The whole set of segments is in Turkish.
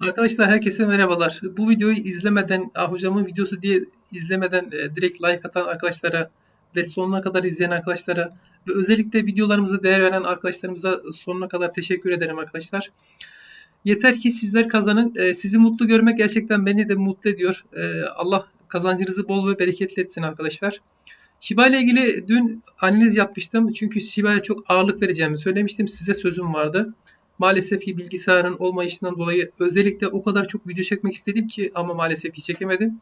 Arkadaşlar herkese merhabalar. Bu videoyu izlemeden, ah hocamın videosu diye izlemeden e, direkt like atan arkadaşlara ve sonuna kadar izleyen arkadaşlara ve özellikle videolarımıza değer veren arkadaşlarımıza sonuna kadar teşekkür ederim arkadaşlar. Yeter ki sizler kazanın. E, sizi mutlu görmek gerçekten beni de mutlu ediyor. E, Allah kazancınızı bol ve bereketli etsin arkadaşlar. Shiba ile ilgili dün analiz yapmıştım. Çünkü Shiba'ya çok ağırlık vereceğimi söylemiştim. Size sözüm vardı. Maalesef ki bilgisayarın olmayışından dolayı özellikle o kadar çok video çekmek istedim ki ama maalesef ki çekemedim.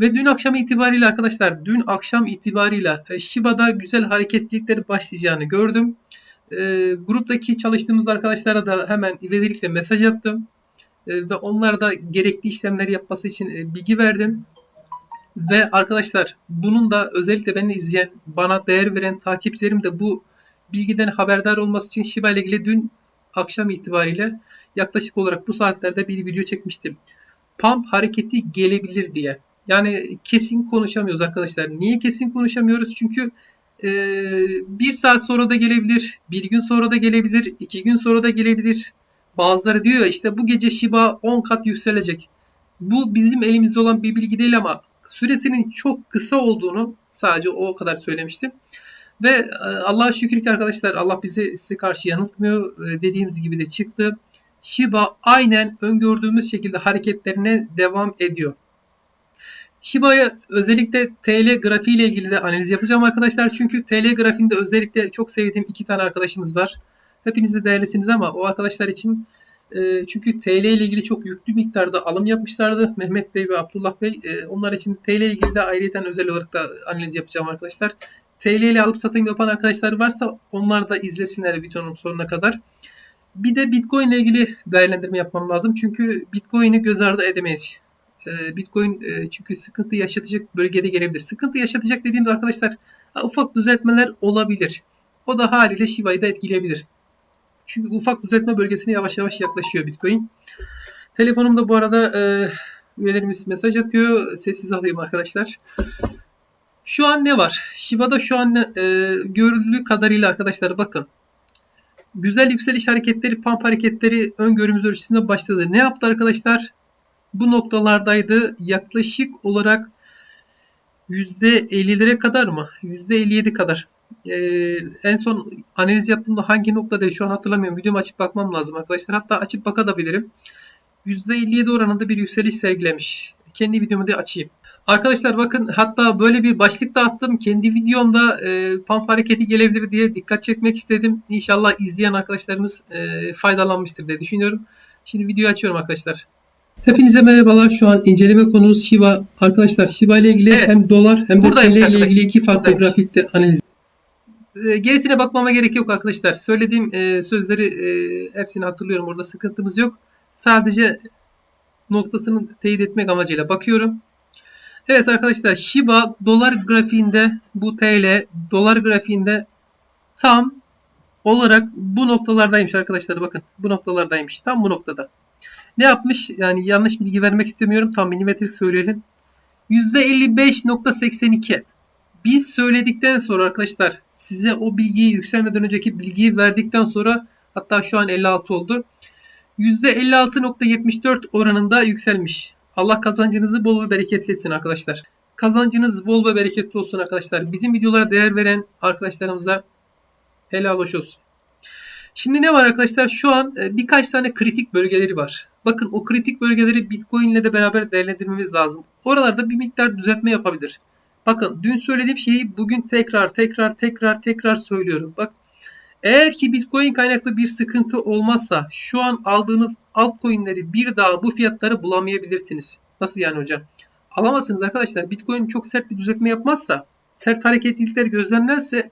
Ve dün akşam itibariyle arkadaşlar dün akşam itibariyle e, Shiba'da güzel hareketlilikler başlayacağını gördüm. E, gruptaki çalıştığımız arkadaşlara da hemen ivedilikle mesaj attım. E, ve onlara da gerekli işlemleri yapması için e, bilgi verdim. Ve arkadaşlar bunun da özellikle beni izleyen, bana değer veren takipçilerim de bu bilgiden haberdar olması için Shiba ile ilgili dün akşam itibariyle yaklaşık olarak bu saatlerde bir video çekmiştim. Pump hareketi gelebilir diye. Yani kesin konuşamıyoruz arkadaşlar. Niye kesin konuşamıyoruz? Çünkü e, bir saat sonra da gelebilir, bir gün sonra da gelebilir, iki gün sonra da gelebilir. Bazıları diyor ya işte bu gece Shiba 10 kat yükselecek. Bu bizim elimizde olan bir bilgi değil ama süresinin çok kısa olduğunu sadece o kadar söylemiştim. Ve e, Allah'a şükür ki arkadaşlar Allah bizi size karşı yanıltmıyor. E, dediğimiz gibi de çıktı. Shiba aynen öngördüğümüz şekilde hareketlerine devam ediyor. Shiba'ya özellikle TL grafiği ile ilgili de analiz yapacağım arkadaşlar. Çünkü TL grafiğinde özellikle çok sevdiğim iki tane arkadaşımız var. Hepiniz de değerlisiniz ama o arkadaşlar için e, çünkü TL ile ilgili çok yüklü miktarda alım yapmışlardı. Mehmet Bey ve Abdullah Bey. onlar için TL ile ilgili de ayrıca özel olarak da analiz yapacağım arkadaşlar. TL ile alıp satım yapan arkadaşlar varsa onlar da izlesinler videonun sonuna kadar. Bir de Bitcoin ile ilgili değerlendirme yapmam lazım. Çünkü Bitcoin'i göz ardı edemeyiz. Ee, Bitcoin e, çünkü sıkıntı yaşatacak bölgede gelebilir. Sıkıntı yaşatacak dediğimde arkadaşlar ufak düzeltmeler olabilir. O da haliyle Shiba'yı da etkileyebilir. Çünkü ufak düzeltme bölgesine yavaş yavaş yaklaşıyor Bitcoin. Telefonumda bu arada e, üyelerimiz mesaj atıyor. Sessiz alayım arkadaşlar. Şu an ne var? Shiba'da şu an e, görüldüğü kadarıyla arkadaşlar bakın. Güzel yükseliş hareketleri, pump hareketleri öngörümüz ölçüsünde başladı. Ne yaptı arkadaşlar? Bu noktalardaydı. Yaklaşık olarak %50'lere kadar mı? %57 kadar. Ee, en son analiz yaptığımda hangi noktada şu an hatırlamıyorum. Videomu açıp bakmam lazım arkadaşlar. Hatta açıp bakabilirim. %57 oranında bir yükseliş sergilemiş. Kendi videomu da açayım. Arkadaşlar bakın hatta böyle bir başlık da attım. Kendi videomda e, pump hareketi gelebilir diye dikkat çekmek istedim. İnşallah izleyen arkadaşlarımız e, faydalanmıştır diye düşünüyorum. Şimdi videoyu açıyorum arkadaşlar. Hepinize merhabalar. Şu an inceleme konumuz Shiba. Arkadaşlar Shiba ile ilgili Evet. hem dolar hem de TL ile ilgili iki farklı Buradayım. grafikte analiz. E, gerisine bakmama gerek yok arkadaşlar. Söylediğim e, sözleri e, hepsini hatırlıyorum. Orada sıkıntımız yok. Sadece noktasını teyit etmek amacıyla bakıyorum. Evet arkadaşlar Shiba dolar grafiğinde bu TL dolar grafiğinde tam olarak bu noktalardaymış arkadaşlar bakın bu noktalardaymış tam bu noktada. Ne yapmış yani yanlış bilgi vermek istemiyorum tam milimetrik söyleyelim. %55.82 biz söyledikten sonra arkadaşlar size o bilgiyi yükselmeden önceki bilgiyi verdikten sonra hatta şu an 56 oldu. %56.74 oranında yükselmiş. Allah kazancınızı bol ve bereketli etsin arkadaşlar. Kazancınız bol ve bereketli olsun arkadaşlar. Bizim videolara değer veren arkadaşlarımıza helal hoş olsun. Şimdi ne var arkadaşlar? Şu an e, birkaç tane kritik bölgeleri var. Bakın o kritik bölgeleri Bitcoin ile de beraber değerlendirmemiz lazım. Oralarda bir miktar düzeltme yapabilir. Bakın dün söylediğim şeyi bugün tekrar tekrar tekrar tekrar söylüyorum. Bak eğer ki Bitcoin kaynaklı bir sıkıntı olmazsa şu an aldığınız altcoin'leri bir daha bu fiyatları bulamayabilirsiniz. Nasıl yani hocam? Alamazsınız arkadaşlar. Bitcoin çok sert bir düzeltme yapmazsa, sert hareketlilikler gözlemlerse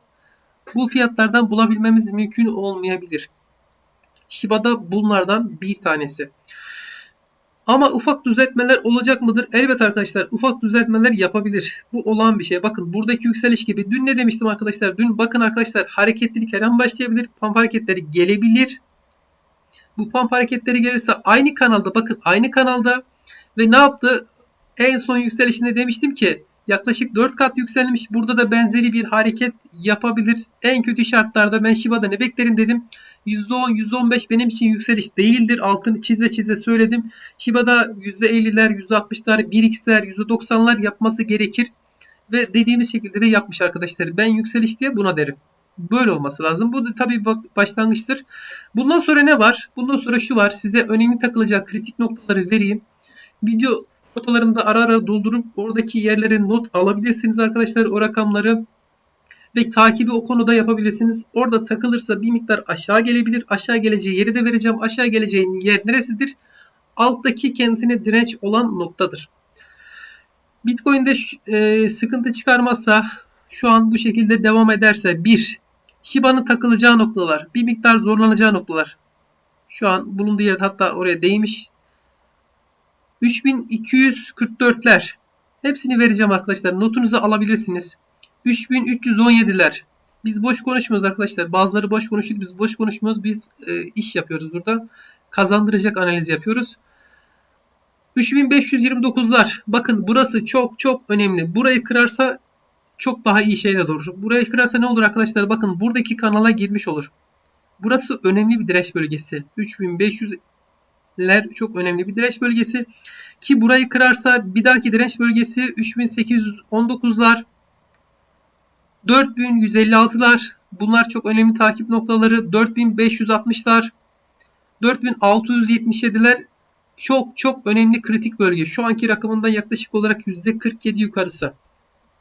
bu fiyatlardan bulabilmemiz mümkün olmayabilir. Shiba'da bunlardan bir tanesi. Ama ufak düzeltmeler olacak mıdır? Evet arkadaşlar ufak düzeltmeler yapabilir. Bu olan bir şey. Bakın buradaki yükseliş gibi. Dün ne demiştim arkadaşlar? Dün bakın arkadaşlar hareketlilik her başlayabilir. Pump hareketleri gelebilir. Bu pump hareketleri gelirse aynı kanalda bakın aynı kanalda ve ne yaptı? En son yükselişinde demiştim ki Yaklaşık 4 kat yükselmiş. Burada da benzeri bir hareket yapabilir. En kötü şartlarda ben Shiba'da ne beklerim dedim. %10, %15 benim için yükseliş değildir. Altını çize çize söyledim. Shiba'da %50'ler, %60'lar, 1x'ler, %90'lar yapması gerekir. Ve dediğimiz şekilde de yapmış arkadaşlar. Ben yükseliş diye buna derim. Böyle olması lazım. Bu da tabii başlangıçtır. Bundan sonra ne var? Bundan sonra şu var. Size önemli takılacak kritik noktaları vereyim. Video fotolarında ara ara doldurup oradaki yerlere not alabilirsiniz arkadaşlar. O rakamları ve takibi o konuda yapabilirsiniz. Orada takılırsa bir miktar aşağı gelebilir. Aşağı geleceği yeri de vereceğim. Aşağı geleceğin yer neresidir? Alttaki kendisine direnç olan noktadır. Bitcoin'de e, sıkıntı çıkarmazsa şu an bu şekilde devam ederse 1. Shiba'nın takılacağı noktalar. Bir miktar zorlanacağı noktalar. Şu an bulunduğu yerde hatta oraya değmiş. 3244'ler. Hepsini vereceğim arkadaşlar. Notunuzu alabilirsiniz. 3317'ler. Biz boş konuşmuyoruz arkadaşlar. Bazıları boş konuşuyor. Biz boş konuşmuyoruz. Biz e, iş yapıyoruz burada. Kazandıracak analiz yapıyoruz. 3529'lar. Bakın burası çok çok önemli. Burayı kırarsa çok daha iyi şeyler olur. Burayı kırarsa ne olur arkadaşlar? Bakın buradaki kanala girmiş olur. Burası önemli bir direnç bölgesi. 3500'ler çok önemli bir direnç bölgesi. Ki burayı kırarsa bir dahaki direnç bölgesi 3819'lar 4156'lar bunlar çok önemli takip noktaları 4560'lar 4677'ler çok çok önemli kritik bölge. Şu anki rakamından yaklaşık olarak %47 yukarısı.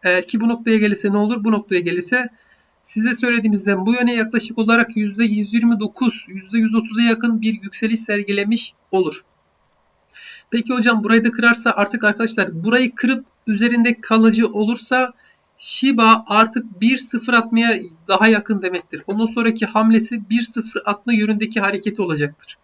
Eğer ki bu noktaya gelirse ne olur? Bu noktaya gelirse size söylediğimizden bu yöne yaklaşık olarak %129, %130'a yakın bir yükseliş sergilemiş olur. Peki hocam burayı da kırarsa artık arkadaşlar burayı kırıp üzerinde kalıcı olursa Shiba artık 1-0 atmaya daha yakın demektir. Ondan sonraki hamlesi 1-0 atma yönündeki hareketi olacaktır.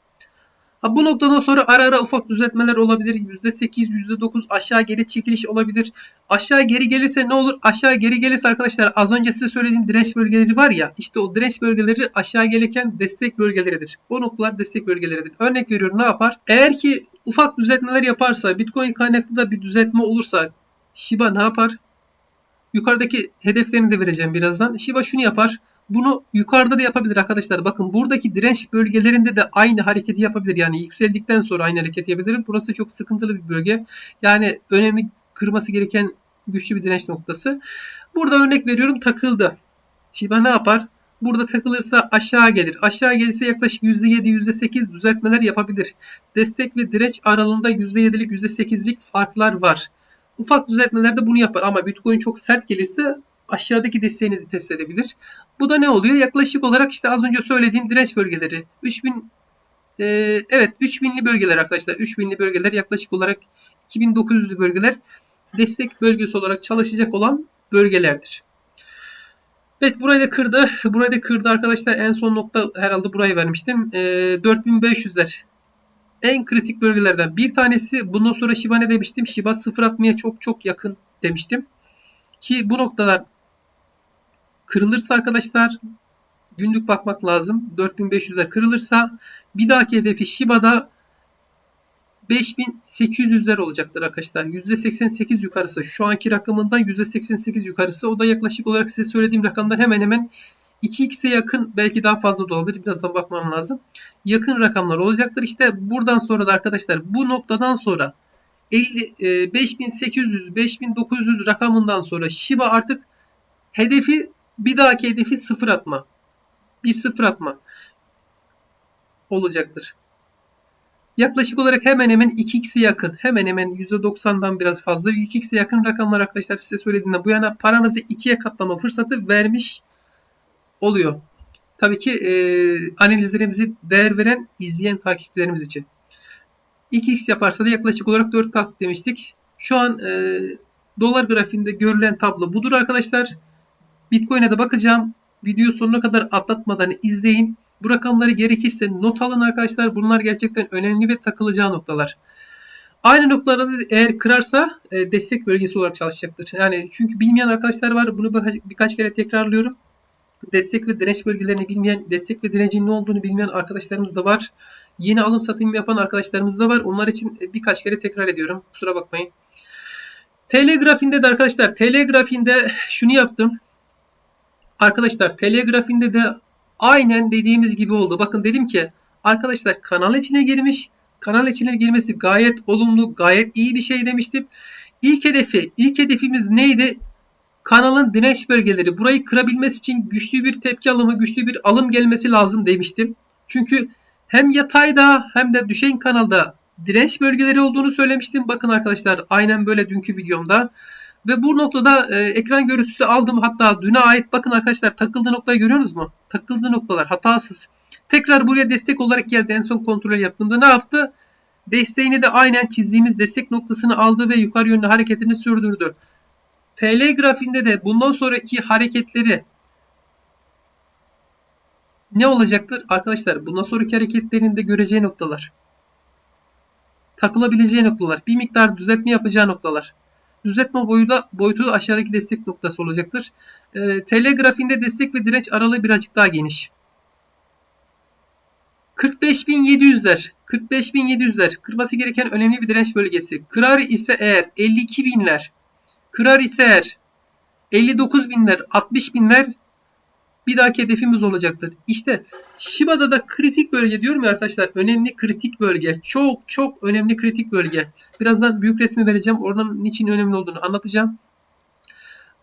Ha, bu noktadan sonra ara ara ufak düzeltmeler olabilir. %8, %9 aşağı geri çekiliş olabilir. Aşağı geri gelirse ne olur? Aşağı geri gelirse arkadaşlar az önce size söylediğim direnç bölgeleri var ya işte o direnç bölgeleri aşağı gelirken destek bölgeleridir. O noktalar destek bölgeleridir. Örnek veriyorum ne yapar? Eğer ki ufak düzeltmeler yaparsa Bitcoin kaynaklı da bir düzeltme olursa Shiba ne yapar? Yukarıdaki hedeflerini de vereceğim birazdan. Shiba şunu yapar. Bunu yukarıda da yapabilir arkadaşlar. Bakın buradaki direnç bölgelerinde de aynı hareketi yapabilir. Yani yükseldikten sonra aynı hareketi yapabilir. Burası çok sıkıntılı bir bölge. Yani önemli kırması gereken güçlü bir direnç noktası. Burada örnek veriyorum takıldı. Shiba ne yapar? Burada takılırsa aşağı gelir. Aşağı gelirse yaklaşık %7, %8 düzeltmeler yapabilir. Destek ve direnç aralığında %7'lik, %8'lik farklar var. Ufak düzeltmelerde bunu yapar ama Bitcoin çok sert gelirse aşağıdaki desteğinizi test edebilir. Bu da ne oluyor? Yaklaşık olarak işte az önce söylediğim direnç bölgeleri. 3000 e, evet 3000'li bölgeler arkadaşlar. 3000'li bölgeler yaklaşık olarak 2900'lü bölgeler destek bölgesi olarak çalışacak olan bölgelerdir. Evet burayı da kırdı. Burayı da kırdı arkadaşlar. En son nokta herhalde burayı vermiştim. E, 4500'ler en kritik bölgelerden bir tanesi. Bundan sonra Shiba ne demiştim? Shiba 0.60'ya çok çok yakın demiştim. Ki bu noktalar kırılırsa arkadaşlar günlük bakmak lazım. 4500'e kırılırsa bir dahaki hedefi Shiba'da 5800'ler olacaktır arkadaşlar. %88 yukarısı. Şu anki rakamından %88 yukarısı. O da yaklaşık olarak size söylediğim rakamdan hemen hemen 2x'e yakın belki daha fazla da olabilir. Birazdan bakmam lazım. Yakın rakamlar olacaktır. İşte buradan sonra da arkadaşlar bu noktadan sonra 50, 5800 5900 rakamından sonra Shiba artık hedefi bir dahaki hedefi sıfır atma. Bir sıfır atma olacaktır. Yaklaşık olarak hemen hemen 2x'e yakın. Hemen hemen %90'dan biraz fazla 2x'e yakın rakamlar arkadaşlar size söylediğimde bu yana paranızı ikiye katlama fırsatı vermiş oluyor. Tabii ki e, analizlerimizi değer veren izleyen takipçilerimiz için. 2x yaparsa da yaklaşık olarak 4 kat demiştik. Şu an e, dolar grafiğinde görülen tablo budur arkadaşlar. Bitcoin'e de bakacağım. Video sonuna kadar atlatmadan izleyin. Bu rakamları gerekirse not alın arkadaşlar. Bunlar gerçekten önemli ve takılacağı noktalar. Aynı noktalarda eğer kırarsa e, destek bölgesi olarak çalışacaktır. Yani çünkü bilmeyen arkadaşlar var. Bunu birkaç, kere tekrarlıyorum. Destek ve direnç bölgelerini bilmeyen, destek ve direncin ne olduğunu bilmeyen arkadaşlarımız da var. Yeni alım satım yapan arkadaşlarımız da var. Onlar için birkaç kere tekrar ediyorum. Kusura bakmayın. TL grafiğinde de arkadaşlar TL grafiğinde şunu yaptım. Arkadaşlar TL grafiğinde de aynen dediğimiz gibi oldu. Bakın dedim ki arkadaşlar kanal içine girmiş. Kanal içine girmesi gayet olumlu, gayet iyi bir şey demiştim. İlk hedefi, ilk hedefimiz neydi? Kanalın direnç bölgeleri. Burayı kırabilmesi için güçlü bir tepki alımı, güçlü bir alım gelmesi lazım demiştim. Çünkü hem yatayda hem de düşen kanalda direnç bölgeleri olduğunu söylemiştim. Bakın arkadaşlar aynen böyle dünkü videomda. Ve bu noktada e, ekran görüntüsü aldım. Hatta düne ait bakın arkadaşlar takıldığı noktayı görüyorsunuz mu? Takıldığı noktalar hatasız. Tekrar buraya destek olarak geldi. En son kontrol yaptığımda ne yaptı? Desteğini de aynen çizdiğimiz destek noktasını aldı ve yukarı yönlü hareketini sürdürdü. TL grafiğinde de bundan sonraki hareketleri ne olacaktır? Arkadaşlar bundan sonraki hareketlerinde göreceği noktalar. Takılabileceği noktalar. Bir miktar düzeltme yapacağı noktalar. Düzeltme boyu da, boyutu da aşağıdaki destek noktası olacaktır. E, TL grafiğinde destek ve direnç aralığı birazcık daha geniş. 45.700'ler 45.700'ler kırması gereken önemli bir direnç bölgesi. Kırar ise eğer 52.000'ler kırar ise eğer 59.000'ler 60.000'ler bir dahaki hedefimiz olacaktır. İşte Shiba'da da kritik bölge diyorum ya arkadaşlar. Önemli kritik bölge. Çok çok önemli kritik bölge. Birazdan büyük resmi vereceğim. Oradan niçin önemli olduğunu anlatacağım.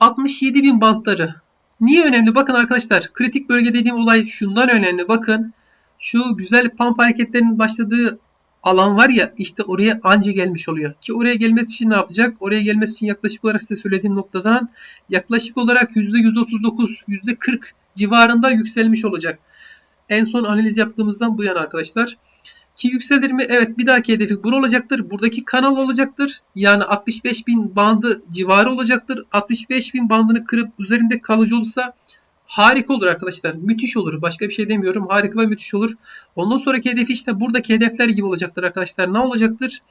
67.000 bantları. Niye önemli? Bakın arkadaşlar. Kritik bölge dediğim olay şundan önemli. Bakın şu güzel pump hareketlerinin başladığı alan var ya işte oraya anca gelmiş oluyor. Ki oraya gelmesi için ne yapacak? Oraya gelmesi için yaklaşık olarak size söylediğim noktadan yaklaşık olarak %139, %40 civarında yükselmiş olacak. En son analiz yaptığımızdan bu yana arkadaşlar. Ki yükselir mi? Evet bir dahaki hedefi bur olacaktır. Buradaki kanal olacaktır. Yani 65.000 bandı civarı olacaktır. 65.000 bandını kırıp üzerinde kalıcı olursa harika olur arkadaşlar. Müthiş olur. Başka bir şey demiyorum. Harika ve müthiş olur. Ondan sonraki hedefi işte buradaki hedefler gibi olacaktır arkadaşlar. Ne olacaktır?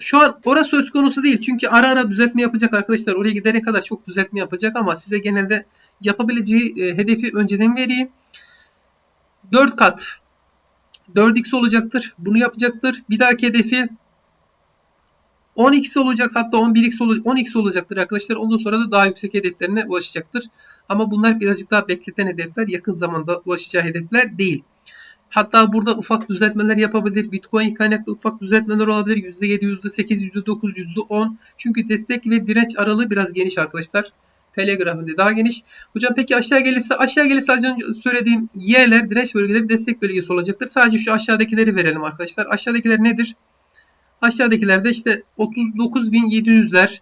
Şu an orası söz konusu değil. Çünkü ara ara düzeltme yapacak arkadaşlar. Oraya gidene kadar çok düzeltme yapacak ama size genelde yapabileceği e, hedefi önceden vereyim. 4 kat 4x olacaktır. Bunu yapacaktır. Bir dahaki hedefi 10x olacak hatta 11x olacak 10x olacaktır arkadaşlar. Ondan sonra da daha yüksek hedeflerine ulaşacaktır. Ama bunlar birazcık daha bekleten hedefler. Yakın zamanda ulaşacağı hedefler değil. Hatta burada ufak düzeltmeler yapabilir. Bitcoin kaynaklı ufak düzeltmeler olabilir. %7, %8, %9, %10. Çünkü destek ve direnç aralığı biraz geniş arkadaşlar. Telegram'da daha geniş. Hocam peki aşağı gelirse aşağı gelirse az önce söylediğim yerler direnç bölgeleri destek bölgesi olacaktır. Sadece şu aşağıdakileri verelim arkadaşlar. Aşağıdakiler nedir? Aşağıdakilerde işte 39.700'ler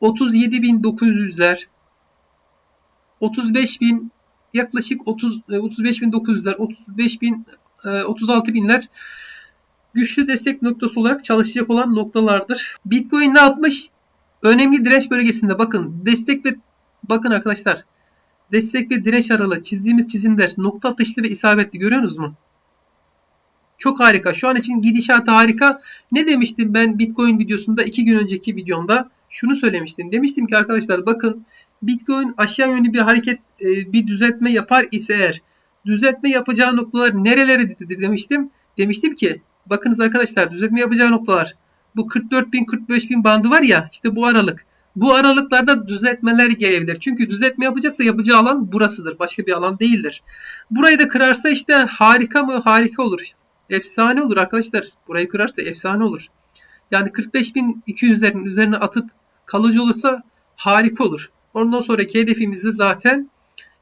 37.900'ler 35.000 yaklaşık 30 35.900'ler 35.000 36.000'ler güçlü destek noktası olarak çalışacak olan noktalardır. Bitcoin ne yapmış? Önemli direnç bölgesinde bakın destek ve bakın arkadaşlar destek ve direnç aralığı çizdiğimiz çizimler nokta atışlı ve isabetli görüyorsunuz mu? Çok harika. Şu an için gidişat harika. Ne demiştim ben Bitcoin videosunda iki gün önceki videomda? Şunu söylemiştim. Demiştim ki arkadaşlar bakın Bitcoin aşağı yönlü bir hareket e, bir düzeltme yapar ise eğer düzeltme yapacağı noktalar nerelerdedir demiştim. Demiştim ki bakınız arkadaşlar düzeltme yapacağı noktalar bu 44 bin 45 bin bandı var ya işte bu aralık. Bu aralıklarda düzeltmeler gelebilir. Çünkü düzeltme yapacaksa yapacağı alan burasıdır. Başka bir alan değildir. Burayı da kırarsa işte harika mı? Harika olur. Efsane olur arkadaşlar. Burayı kırarsa efsane olur. Yani 45.200'lerin üzerine atıp kalıcı olursa harika olur. Ondan sonraki hedefimiz de zaten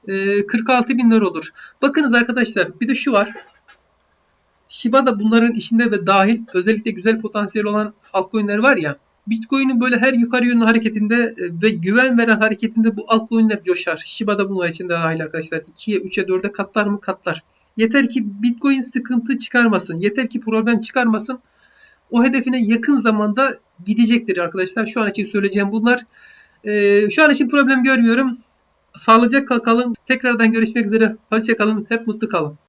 e, 46 bin lira olur. Bakınız arkadaşlar bir de şu var. Shiba da bunların içinde ve dahil özellikle güzel potansiyel olan altcoin'ler var ya. Bitcoin'in böyle her yukarı yönlü hareketinde e, ve güven veren hareketinde bu altcoin'ler coşar. Shiba da bunlar içinde dahil arkadaşlar. 2'ye, 3'e, 4'e katlar mı? Katlar. Yeter ki Bitcoin sıkıntı çıkarmasın. Yeter ki problem çıkarmasın. O hedefine yakın zamanda gidecektir arkadaşlar. Şu an için söyleyeceğim bunlar. Ee, şu an için problem görmüyorum. Sağlıcakla kalın. Tekrardan görüşmek üzere. Hoşçakalın. Hep mutlu kalın.